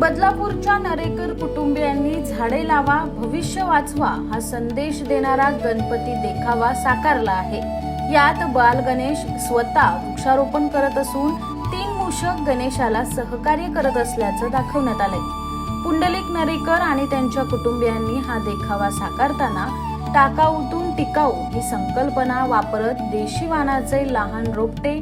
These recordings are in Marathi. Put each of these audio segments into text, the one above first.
बदलापूरच्या नरेकर कुटुंबियांनी झाडे लावा भविष्य वाचवा हा संदेश देणारा गणपती देखावा साकारला आहे. यात बाल गणेश स्वतः वृक्षारोपण करत असून तीन मूषक गणेशाला सहकार्य करत असल्याचं दाखवण्यात आलंय. पुंडलिक नरेकर आणि त्यांच्या कुटुंबियांनी हा देखावा साकारताना टाकाऊतून टिकाऊ ही संकल्पना वापरत देशी वानाचे लहान रोपटे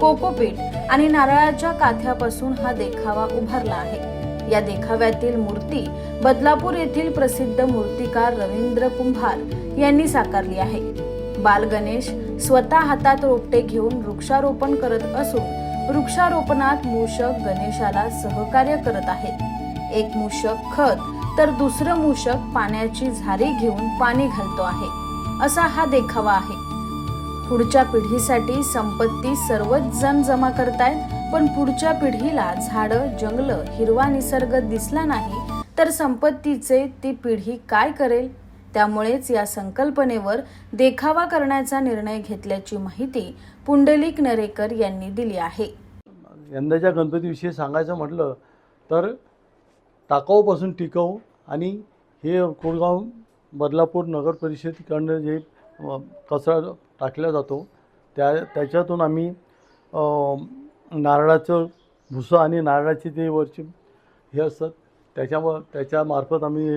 कोकोपीट आणि नारळाच्या काथ्यापासून हा देखावा उभारला आहे. या देखाव्यातील मूर्ती बदलापूर येथील प्रसिद्ध मूर्तिकार रवींद्र कुंभार यांनी साकारली आहे. बाल गणेश स्वतः हातात रोपटे घेऊन वृक्षारोपण करत असून वृक्षारोपणात मूषक गणेशाला सहकार्य करत आहेत. एक मूषक खत तर दुसरं मूषक पाण्याची झारी घेऊन पाणी घालतो आहे. असा हा देखावा आहे. पुढच्या पिढीसाठी संपत्ती सर्वच जण जमा करतायत पण पुढच्या पिढीला झाडं जंगलं हिरवा निसर्ग दिसला नाही तर संपत्तीचे ती पिढी काय करेल? त्यामुळेच या संकल्पनेवर देखावा करण्याचा निर्णय घेतल्याची माहिती पुंडलिक नरेकर यांनी दिली आहे. यंदाच्या गणपतीविषयी सांगायचं म्हटलं तर टाकाऊपासून टिकाऊ आणि हे कोळगाव बदलापूर नगर परिषदेकडनं जे कचरा टाकला जातो. त्या त्याच्यातून आम्ही नारळाचं भुसं आणि नारळाची ते वरची हे असतात त्याच्यावर त्याच्यामार्फत आम्ही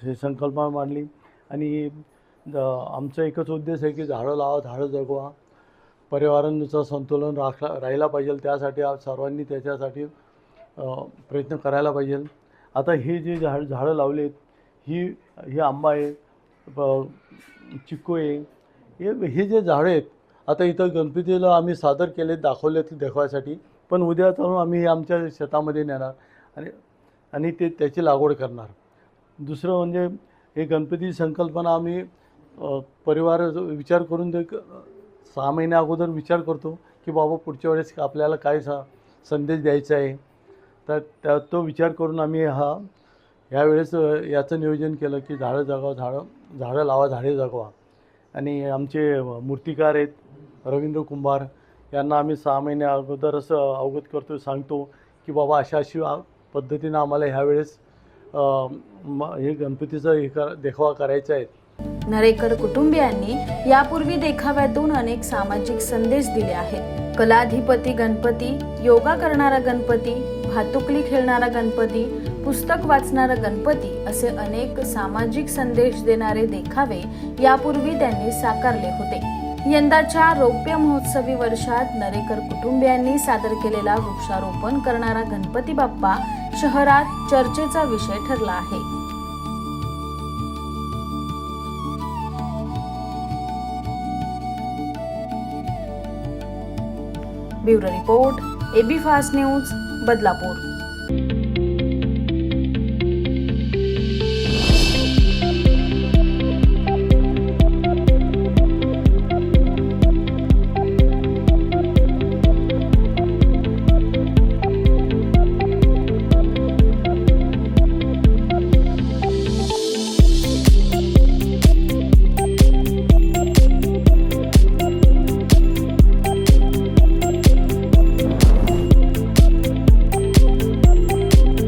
हे संकल्पना मांडली. आणि आमचा एकच उद्देश आहे की झाडं लावा झाडं जगवा. पर्यावरणाचं संतुलन राखला राहिला पाहिजे. त्यासाठी सर्वांनी त्याच्यासाठी प्रयत्न करायला पाहिजे. आता हे जे झाड झाडं लावले आहेत ही ही आंबा आहे चिक्कू आहे हे हे जे झाडं आहेत आता इथं गणपतीला आम्ही सादर केले दाखवले ते दाखवायसाठी पण उद्या चालून आम्ही हे आमच्या शेतामध्ये नेणार आणि आणि ते त्याची लागवड करणार. दुसरं म्हणजे हे गणपती संकल्पना आम्ही परिवार विचार करून ते सहा महिन्या अगोदर विचार करतो की बाबा पुढच्या वेळेस आपल्याला काय सा संदेश द्यायचा आहे. तर त्या तो विचार करून आम्ही हा ह्यावेळेस याचं नियोजन केलं की झाडं जगावं झाडं झाडं लावा झाडे जगवा. आणि आमचे मूर्तिकार आहेत रवींद्र कुंभार. यांना आम्ही सहा महिन्या अगोदरच अवगत करतो सांगतो की बाबा अशा अशी पद्धतीनं आम्हाला ह्यावेळेस हे गणपतीचं हे कर देखावा करायचा आहे. नरेकर कुटुंबियांनी यापूर्वी देखाव्यातून अनेक सामाजिक संदेश दिले आहेत. कलाधिपती गणपती योगा करणारा गणपती भातुकली खेळणारा गणपती पुस्तक वाचणारा गणपती असे अनेक सामाजिक संदेश देणारे देखावे यापूर्वी त्यांनी साकारले होते. यंदाच्या रौप्य महोत्सवी वर्षात नरेकर कुटुंबियांनी सादर केलेला वृक्षारोपण करणारा गणपती बाप्पा शहरात चर्चेचा विषय ठरला आहे. Bureau report AB fast news Badlapur.